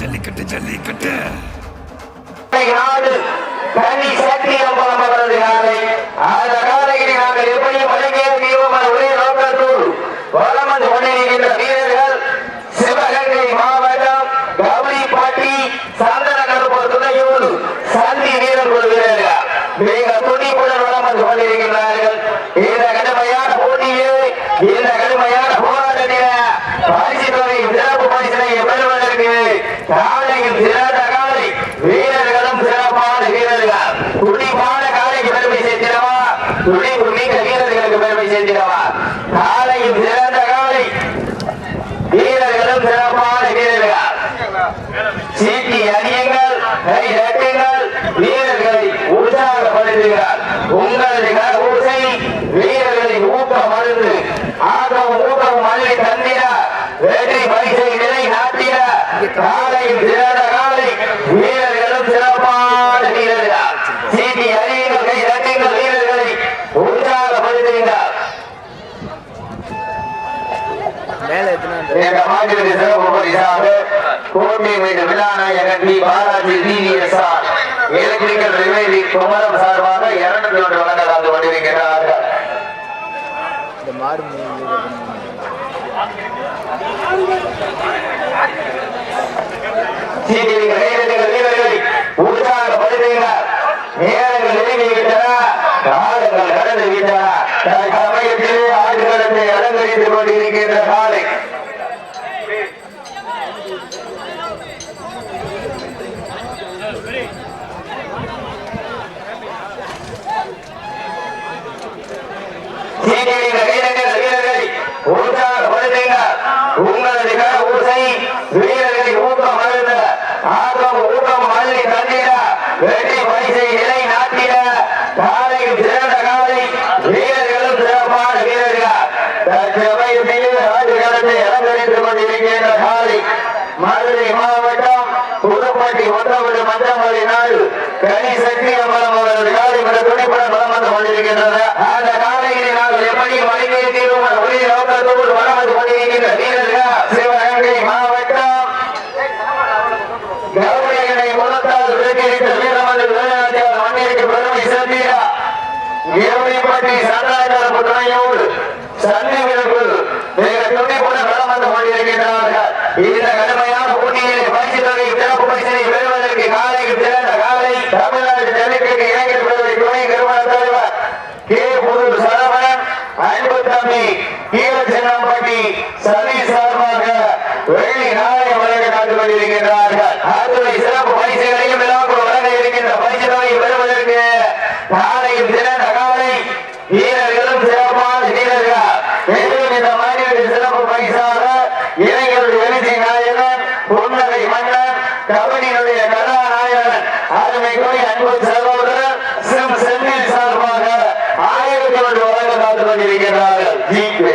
ஜல்லிக்கட்டு ஜல்லிக்கட்டு. நாடு கனி சத்தியம்பலம் அவரது காலை. அந்த காலையில் நாங்கள் எப்படி வழங்கிய தீர்வோம் ஒரே நோக்கத்தோடு வளம் வந்து கொண்டிருக்கின்ற வீரர்கள் சிவகங்கை மாவட்டம் கவுளிப்பாட்டி சந்தனகருப்பூர் துணையோடு சந்தி வீரர் ஒரு வீரர்கள். மிக துணிப்புடன் வளம் வந்து கொண்டிருக்கிறார்கள் இந்த கடுமையான போட்டியே இந்த கடுமையான போராட்டத்தில் பரிசு தொகை சிறப்பு பரிசனை பெறுவதற்கு காலையில் சிறந்த காலை வீரர்களும் சிறப்பான வீரர்கள். துடிப்பான காலைக்கு பெருமை சேர்த்திடவா துடிப்பு மிக்க வீரர்களுக்கு பெருமை சேர்த்திடவா காலையில் சிறந்த காலை வீரர்களும் சிறப்பான வீரர்கள் சீட்டி அணியுங்கள் கை தட்டுங்கள் வீரர்களை உற்சாகப்படுத்துகிறார் உங்களது ஊசை வீரர்களின் ஊக்கம் மருந்து ஆகம் ஊக்கம் மல்லி தந்திர வெற்றி பரிசை நிலை காலையில் சிறந்த காலை. வீரர்களும் சிறப்பான வீரர்கள் சீட்டி அணியுங்கள் கை தட்டுங்கள் வீரர்களை உற்சாகப்படுத்துகிறார் எங்க மாநிலத்தின் சிறப்பு பரிசாக கோட்டை மீது விழாநாயகன் டி பாலாஜி டிவிஎஸ்ஆர் எலக்ட்ரிக்கல் ரிவைரி குமரம் சார்பாக இருநூத்தி ஒன்று வழங்க தந்து கொண்டிருக்கிறார்கள் இந்த மாடு சீட்டில் வீரர்கள் வீரர்களை உற்சாகப்படுத்துகிறார் நேரங்கள் நெருங்கிவிட்டன காலங்கள் கடந்து விட்டன தன் சமயத்திலே ஆடுகளத்தை அலங்கரித்துக் கொண்டிருக்கின்ற காலை சீட்டில் வீரர்கள் வீரர்களை உற்சாகப்படுத்துகிறார் உங்களது கர ஊசை வீரர்களின் ஊக்கம் அழுந்த ஆக்கம் ஊக்கம் மல்லி தந்திட வெற்றி பரிசை நிலை நாட்டிட காலையில் சிறந்த காலை வீரர்களும் சிறப்பான வீரர்கள். தற்சமயத்தில் ஆடுகளத்தை அலங்கரித்துக் கொண்டிருக்கின்ற காலை மதுரை மாவட்டம் புதுப்பட்டி ஒன்றாவது மஞ்சமொழி நாள் கனி சக்தி அம்பலம் அவரது காலை பெற துணிப்புடன் வளம் வந்து கொண்டிருக்கின்றது. அந்த காலையில் நாங்கள் எப்படி மழைநீர் தீர்வும் ஒரே நோக்கத்தோடு வளம் வந்து கொண்டிருக்கின்ற வீரர்கள்? சிவ மாவட்டம் கௌரியனை முகத்தால் விளக்கியிருக்க வீரமது விளையாட்டியார் மண்ணிற்கு பெருமை சேர்த்தீரா ஏவடிப்பட்டி சந்தாயத்தரப்பு துணையோடு சந்திவிற்குள் மிக துணிப்புடன் வளம் வந்து கொண்டிருக்கின்றார்கள் இந்த கடுமையான போட்டியில் பரிசு தொகை சிறப்பு பரிசினை பெறுவதற்கு காலையில் சிறந்த காலை தமிழ்நாடு ஜல்லிக்கட்டு இளைஞர் பிரிவு துணை நிறுவன தலைவர் கே புது சரவணன் அன்பு தம்பி கீழச்சின்னம்பட்டி சனி சார்பாக வெள்ளி நாளை வழங்க காத்து கொண்டிருக்கின்றார்கள் அத்துறை சிறப்பு பரிசுகளையும் விழாக்குள் வழங்க இருக்கின்ற பரிசு தொகை பெறுவதற்கு நாளையும் சிறந்த காலை வீரர்களும் சிறப்பான வீரர்கள் மேலும் இந்த மாநிலத்தின் சிறப்பு பரிசாக இளைஞர்கள் எழுச்சி நாயகன் புன்னகை மன்னன் கபடியினுடைய கதாநாயகன் அருமைக்குரிய அன்பு சகோதரர் சிம் செந்தில் சார்பாக ஆயிரத்தி ஒன்று வழங்க காத்து கொண்டிருக்கிறார்கள் ஜிபே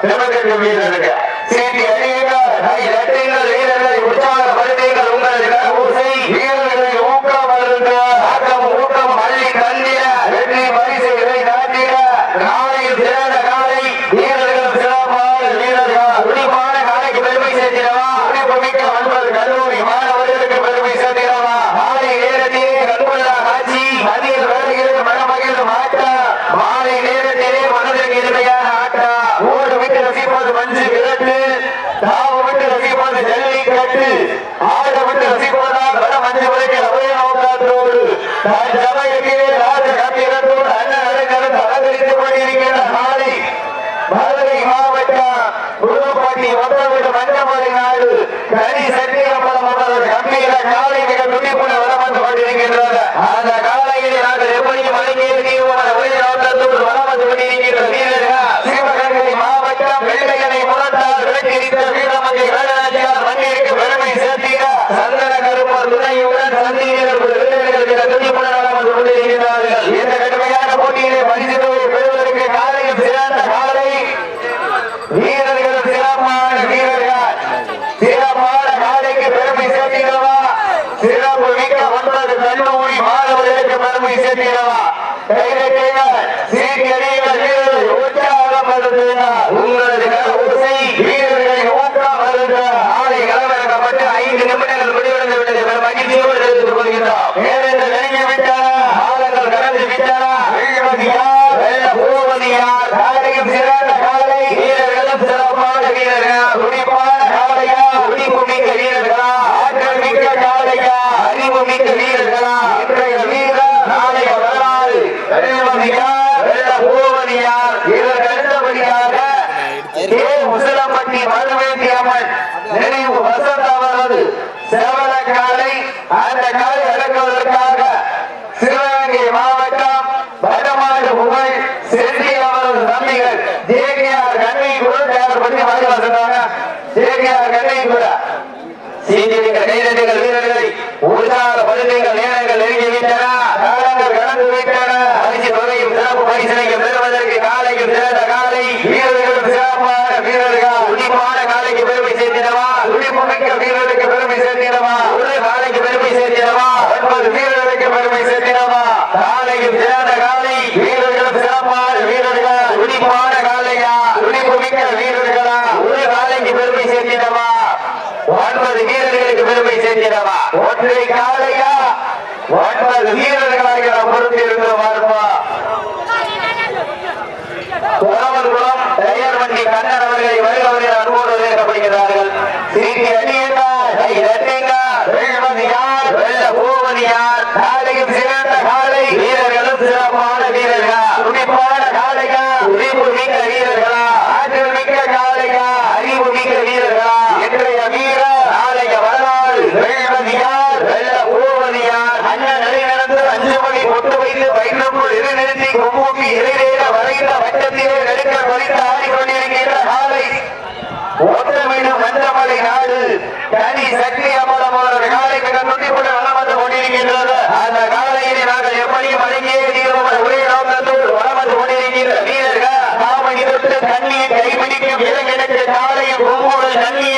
திருமணத்திற்கு வீரருக்கு சீட்டி அடியுங்கள் கை தட்டுங்கள் வீரர்களை உற்சாகப்படுத்துங்கள் உங்களது ஊசை வீரர்களை ஊக்கம் வருங்க ஆக்கம் ஊக்கம் மல்லி தந்திர வெற்றி பரிசு இதை நாட்டிட நாளையில் சிறந்த காலை வீரர்கள் சிறப்பான வீரர்கள் துடிப்பான காலைக்கு பெருமை சேர்த்திடவா துடிப்பு மிக்க அன்பர் கல்லூரி மாணவர்களுக்கு பெருமை சேர்த்திடவா மாலை நேரத்திலே கண்கொள்ளா காட்சி மதியில் வேலைகளுக்கு மனமகிழ்ந்து மாட்டா மாலை நேரத்திலே மனதிற்கு இனிமையான ஆட்டா ஓடு விட்டு ரசிப்பது மஞ்சு விரட்டு தாவு விட்டு ரசிப்பது ஜல்லிக்கட்டு ஆட விட்டு ரசிப்பதால் வட மஞ்சு வரைக்கும் ஒரே நோக்கத்தோடு தான் சமயத்திலே ராஜ கம்பீரத்தோடு அண்ணன் அலங்கரத்து அலங்கரித்துக் கொண்டிருக்கின்ற மாலை மதுரை மாவட்டம் புதுப்பட்டி ஒன்றவிட மஞ்சமலை நாடு. கனி சத்தியம்பலம் அவரது கம்பீர காலை மிக துடிப்புடன் வலம் வந்து கொண்டிருக்கின்றது. அந்த காலையில் நாங்கள் எப்படி வழங்கியிருக்கிறோம் அந்த ಧೈರ್ಯತೀರವ ಧೈರ್ಯತೀರ ಸೀಟರಿಯುವ ವೀರರು ಉತ್ಸಾಹ ಬರುತ್ತಿಲ್ಲ ಉಂಗಲದ ಉಸಿ வீரர்களின் ஊக்கம் வருகிற ஆலை கலவரப்பட்டு ஐந்து நிமிடங்கள் முடிவடைந்து விட்டது. பெரும் மகிழ்ச்சியோடு தெரிவித்துக் கொள்கின்றோம். அறிவு மிக்க வீரர்கள்? பொருள் தயார் பண்ணி வாங்கலாம் சொன்னாங்க சேமியார் கண்ணையும் கூட சீனியர்கள் வீரர்கள் வீரர்களை உற்சாகப்படுத்துங்கள் மதுரை காலையா? ஒன்பது வீரர்களாக நாம் பொறுத்து இருந்தோம் வருமா குறவர் குளம் பெயர் வண்டி கண்ணன் அவர்களை வருகவர்கள் அன்போடு வரவேற்கப்படுகிறார்கள் சிறிய அடியேதான் அந்த காலையிலே நாங்கள் எப்படி அடங்கியே தீரும் ஒரே நோக்கத்தோடு வளமந்து கொண்டிருக்கின்ற வீரர்கள் தாமகிதத்து தண்ணியை கைப்பிடிக்கும் இலங்கிடத்து காலையில் பொங்கோடு தண்ணியை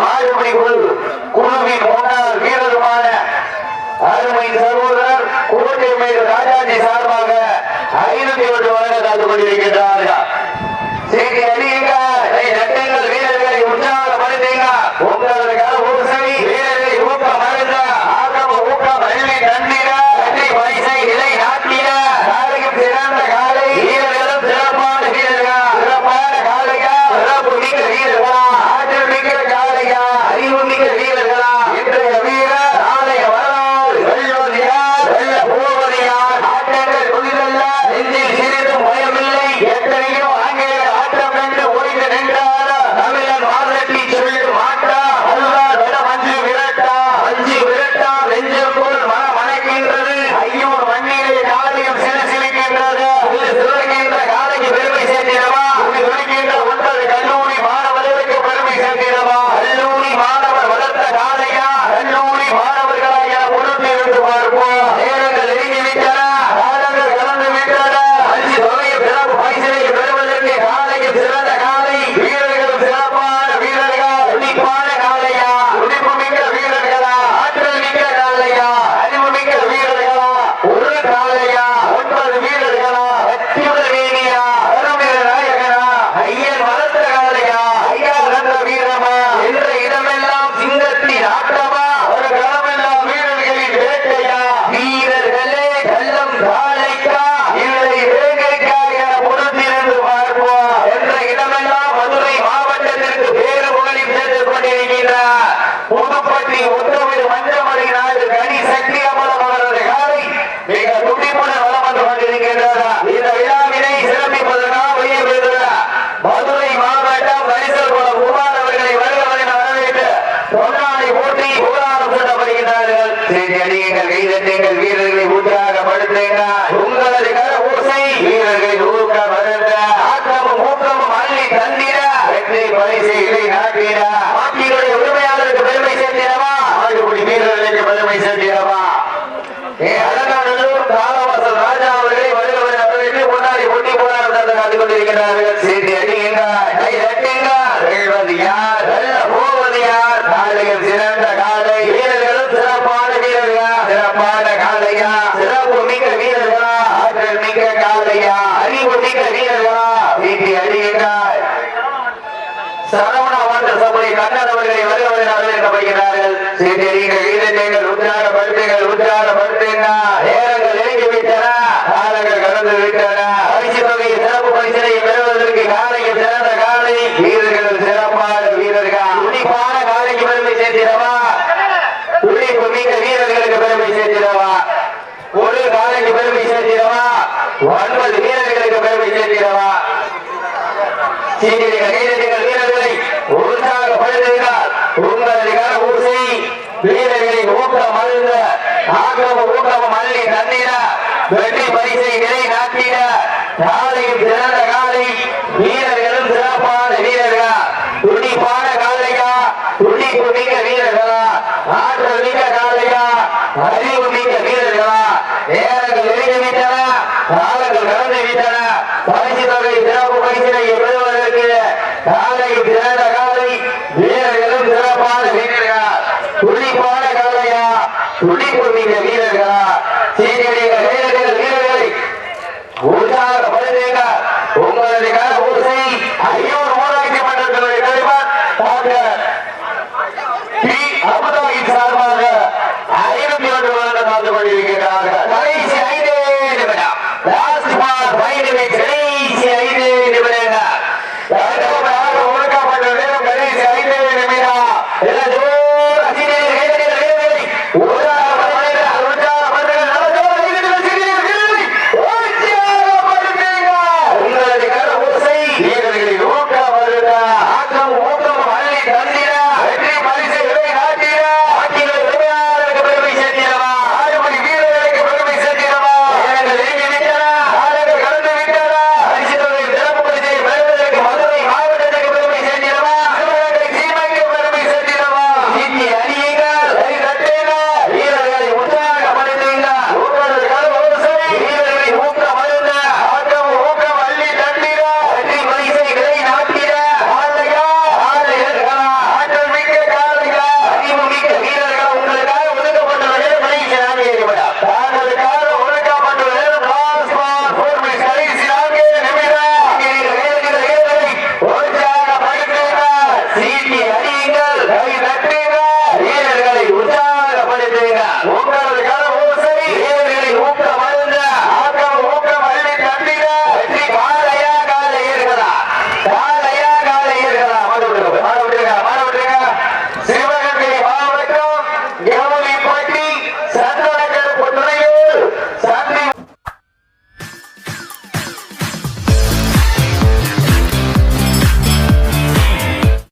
மாறுபடி குழு குழுவின் முன்னாள் வீரருமான அருமை சகோதரர் கோட்டை மேல் ராஜாஜி சார்பாக ஐநூத்தி ஒன்று வழங்க காத்துக் கொண்டிருக்கின்றார்கள் செய்த நீங்கள் வீரர்களை ஊற்றாக படுத்துங்கள் உங்களது சரவண மாவட்ட சபை கண்ணன் அவர்களை வருகிறவர்கள் வரவேற்கப்படுகிறார்கள் சீட்டடிகள் ஈரங்கள் உற்றார படுத்துகள் உற்றார படுத்துன்னா நேரங்கள் நெருங்கி விட்டன காலங்கள் கடந்து விட்டன. பரிசு தொகை சிறப்பு பரிசனை பெறுவதற்கு காலை சிறந்த காலை. வீரர்கள் சிறப்பான வீரர்கள். துடிப்பான காலைக்கு பெருமை சேர்த்திடவா? துடிப்பு மிக்க வீரர்களுக்கு பெருமை சேர்த்திடவா? ஒரு காலைக்கு பெருமை சேர்த்திடவா? ஒன்பது வீரர்களுக்கு பெருமை சேர்த்திடவா? சீட்டடிகள் வெற்றி பரிசை நிலை நாட்டிட காலையில் சிறந்த காலை வீரர்களும் சிறப்பான வீரர்களா? துடிப்பான காலையா? துடிப்பு மிக்க வீரர்களா? ஆற்றல் மிக்க காலையா? அறிவு மிக்க வீரர்களா? நேரங்கள் நெருங்கிவிட்டன காலங்கள் கடந்து விட்டன பரிசு தொகை சிறப்பு பரிசினை பெறுவதற்கு காலையில் சிறந்த காலை வீரர்களும் சிறப்பான வீரர்களா? துடிப்பான காலையா? துடிப்பு